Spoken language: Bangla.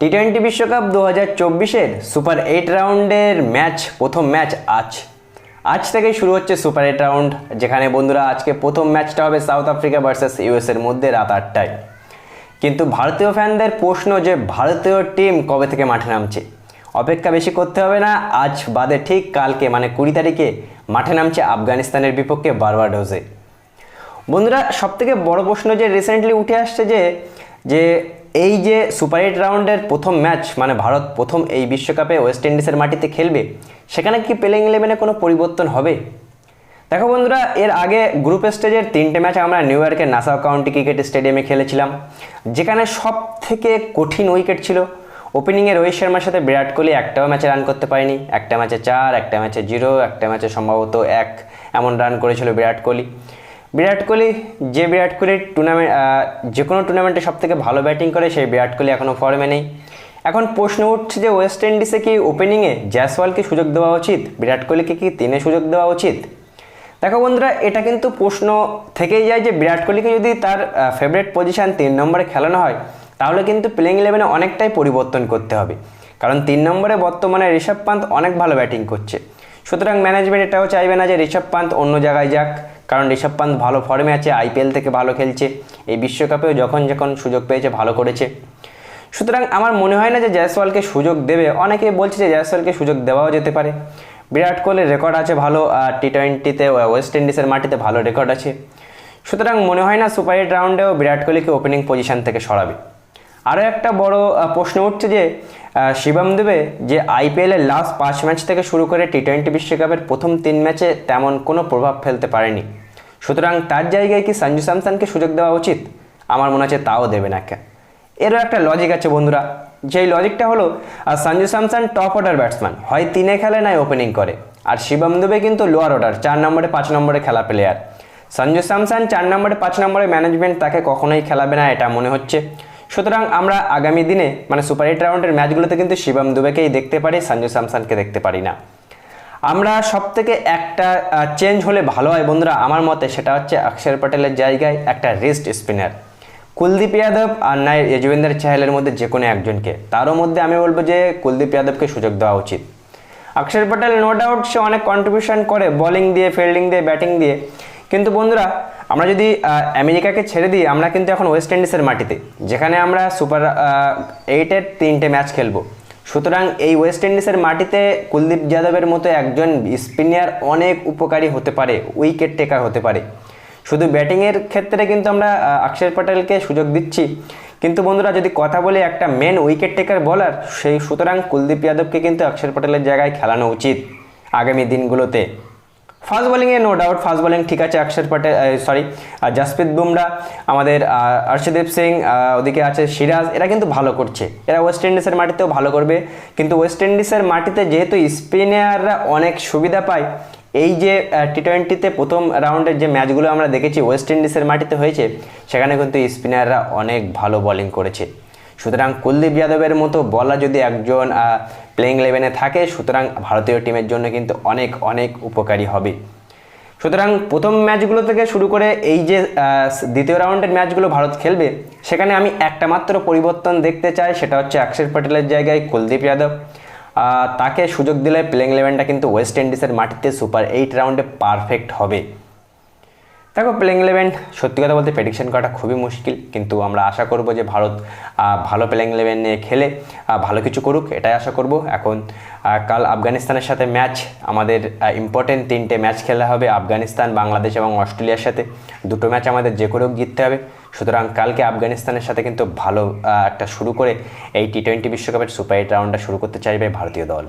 টি টোয়েন্টি বিশ্বকাপ দু হাজার চব্বিশের সুপার এইট রাউন্ডের ম্যাচ প্রথম ম্যাচ আজ। আজ থেকেই শুরু হচ্ছে সুপার এইট রাউন্ড যেখানে বন্ধুরা আজকে প্রথম ম্যাচটা হবে সাউথ আফ্রিকা ভার্সেস ইউএসের মধ্যে রাত আটটায়। কিন্তু ভারতীয় ফ্যানদের প্রশ্ন যে ভারতীয় টিম কবে থেকে মাঠে নামছে? অপেক্ষা বেশি করতে হবে না, আজ বাদে ঠিক কালকে মানে কুড়ি তারিখে, মাঠে নামছে আফগানিস্তানের বিপক্ষে বারবাডোজে বন্ধুরা সব থেকে বড় প্রশ্ন যে রিসেন্টলি উঠে আসছে যে যে এই যে সুপার এইট রাউন্ডের প্রথম ম্যাচ মানে ভারত প্রথম এই বিশ্বকাপে ওয়েস্ট ইন্ডিজের মাটিতে খেলবে, সেখানে কি প্লেইং ইলেভেনে কোনো পরিবর্তন হবে? দেখো বন্ধুরা, এর আগে গ্রুপ স্টেজের তিনটে ম্যাচ আমরা নিউ ইয়র্কের নাসাও কাউন্টি ক্রিকেট স্টেডিয়ামে খেলেছিলাম, যেখানে সব থেকে কঠিন উইকেট ছিল। ওপেনিংয়ে রোহিত শর্মার সাথে বিরাট কোহলি একটাও ম্যাচে রান করতে পারেনি, একটা ম্যাচে চার, একটা ম্যাচে জিরো একটা ম্যাচে সম্ভবত এক, এমন রান করেছিল বিরাট কোহলি। বিরাট কোহলি, যে বিরাট কোহলির টুর্নামেন্ট যে কোনো টুর্নামেন্টে সব থেকে ভালো ব্যাটিং করে, সেই বিরাট কোহলি এখনও ফর্মে নেই। এখন প্রশ্ন উঠছে যে ওয়েস্ট ইন্ডিজে কি ওপেনিংয়ে জ্যাসওয়ালকে সুযোগ দেওয়া উচিত? বিরাট কোহলিকে কি তিনে সুযোগ দেওয়া উচিত? দেখো বন্ধুরা, এটা কিন্তু প্রশ্ন থেকেই যায় যে বিরাট কোহলিকে যদি তার ফেভারিট পজিশন তিন নম্বরে খেলানো হয়, তাহলে কিন্তু প্লেইং ইলেভেনে অনেকটাই পরিবর্তন করতে হবে। কারণ তিন নম্বরে বর্তমানে ঋষভ পান্ত অনেক ভালো ব্যাটিং করছে। সুতরাং ম্যানেজমেন্ট এটাও চাইবে না যে ঋষভ পান্ত অন্য জায়গায় যাক, কারণ ঋষভ পান্ত ভালো ফর্মে আছে আইপিএল থেকে ভালো খেলছে, এই বিশ্বকাপেও যখন যখন সুযোগ পেয়েছে ভালো করেছে। সুতরাং আমার মনে হয় না যে জয়সওয়ালকে সুযোগ দেবে, অনেকে বলছে যে জয়সওয়ালকে সুযোগ দেওয়াও যেতে পারে। বিরাট কোহলির রেকর্ড আছে ভালো আর টি টোয়েন্টিতে ওয়েস্ট ইন্ডিজের মাটিতে ভালো রেকর্ড আছে। সুতরাং মনে হয় না সুপার এইট রাউন্ডেও বিরাট কোহলিকে ওপেনিং পজিশন থেকে সরাবে। আরও একটা বড় প্রশ্ন উঠছে যে শিবম দেবে যে আইপিএলের লাস্ট পাঁচ ম্যাচ থেকে শুরু করে টি টোয়েন্টি বিশ্বকাপের প্রথম তিন ম্যাচে তেমন কোনো প্রভাব ফেলতে পারেনি। সুতরাং তার জায়গায় কি সঞ্জু স্যামসনকে সুযোগ দেওয়া উচিত? আমার মনে হচ্ছে তাও দেবে না কে এরও একটা লজিক আছে বন্ধুরা। যেই লজিকটা হলো আর Sanju Samson top order batsman হয় তিনে খেলে নয় ওপেনিং করে। আর শিবম দুবে কিন্তু লোয়ার অর্ডার চার নম্বরে পাঁচ নম্বরে খেলা প্লেয়ার সঞ্জু স্যামসন চার নম্বরে, পাঁচ নম্বরে ম্যানেজমেন্ট তাকে কখনোই খেলাবে না, এটা মনে হচ্ছে। সুতরাং আমরা আগামী দিনে মানে সুপার এইট রাউন্ডের ম্যাচগুলোতে কিন্তু শিবম দুবেকেই দেখতে পারি, সঞ্জু স্যামসনকে দেখতে পারি না। আমরা সব থেকে একটা চেঞ্জ হলে ভালো হয় বন্ধুরা আমার মতে সেটা হচ্ছে অক্ষর পটেলের জায়গায় একটা রিস্ট স্পিনার কুলদীপ যাদব আর নয় যজুবেন্দ্র চাহেলের মধ্যে যে কোনো একজনকে। তারও মধ্যে আমি বলব যে কুলদীপ যাদবকে সুযোগ দেওয়া উচিত। অক্ষর পটেল নো ডাউট সে অনেক কন্ট্রিবিউশন করে বোলিং দিয়ে ফিল্ডিং দিয়ে ব্যাটিং দিয়ে। কিন্তু বন্ধুরা আমরা যদি আমেরিকাকে ছেড়ে দিই, আমরা কিন্তু এখন ওয়েস্ট ইন্ডিজের মাটিতে, যেখানে আমরা সুপার এইটের তিনটে ম্যাচ খেলব। সুতরাং এই ওয়েস্ট ইন্ডিজের মাটিতে কুলদীপ যাদবের মতো একজন স্পিনার অনেক উপকারী হতে পারে উইকেট টেকার হতে পারে। শুধু ব্যাটিংয়ের ক্ষেত্রে কিন্তু আমরা অক্ষর পটেলকে সুযোগ দিচ্ছি। কিন্তু বন্ধুরা, যদি কথা বলি একটা মেন উইকেট টেকার বলার সেই সুতরাং কুলদীপ যাদবকে কিন্তু অক্ষর পটেলের জায়গায় খেলানো উচিত আগামী দিনগুলোতে। ফাস্ট বোলিংয়ে নো ডাউট ফাস্ট বোলিং ঠিক আছে অক্ষর পটেল সরি জাসপ্রীত বুমরা আমাদের আহ, অর্শদীপ সিং ওদিকে আছে সিরাজ এরা কিন্তু ভালো করছে। এরা ওয়েস্ট ইন্ডিজের মাটিতেও ভালো করবে। কিন্তু ওয়েস্ট ইন্ডিজের মাটিতে যেহেতু স্পিনাররা অনেক সুবিধা পায় এই যে টি টোয়েন্টিতে প্রথম রাউন্ডের যে ম্যাচগুলো আমরা দেখেছি ওয়েস্ট ইন্ডিজের মাটিতে হয়েছে সেখানে কিন্তু স্পিনাররা অনেক ভালো বোলিং করেছে। সুতরাং কুলদীপ যাদবের মতো বলার যদি একজন প্লেইং ইলেভেনে থাকে, সুতরাং ভারতীয় টিমের জন্য কিন্তু অনেক অনেক উপকারী হবে। সুতরাং প্রথম ম্যাচগুলো থেকে শুরু করে এই যে দ্বিতীয় রাউন্ডের ম্যাচগুলো ভারত খেলবে, সেখানে আমি একটা মাত্র পরিবর্তন দেখতে চাই, সেটা হচ্ছে অক্ষর পটেলের জায়গায় কুলদীপ যাদব। তাকে সুযোগ দিলে প্লেইং ইলেভেনটা কিন্তু ওয়েস্ট ইন্ডিজের মাটিতে সুপার এইট রাউন্ডে পারফেক্ট হবে। দেখো প্লেইং ইলেভেন, সত্যি কথা বলতে প্রেডিকশন করাটা খুবই মুশকিল, কিন্তু আমরা আশা করব যে ভারত ভালো প্লেইং ইলেভেন নিয়ে খেলে ভালো কিছু করুক, এটাই আশা করব। এখন কাল আফগানিস্তানের সাথে ম্যাচ আমাদের ইম্পর্টেন্ট তিনটে ম্যাচ খেলা হবে, আফগানিস্তান, বাংলাদেশ এবং অস্ট্রেলিয়ার সাথে। দুটো ম্যাচ আমাদের যে করেও জিততে হবে। সুতরাং কালকে আফগানিস্তানের সাথে কিন্তু ভালো একটা শুরু করে এই টি টোয়েন্টি বিশ্বকাপের সুপার এইট রাউন্ডটা শুরু করতে চাইবে ভারতীয় দল।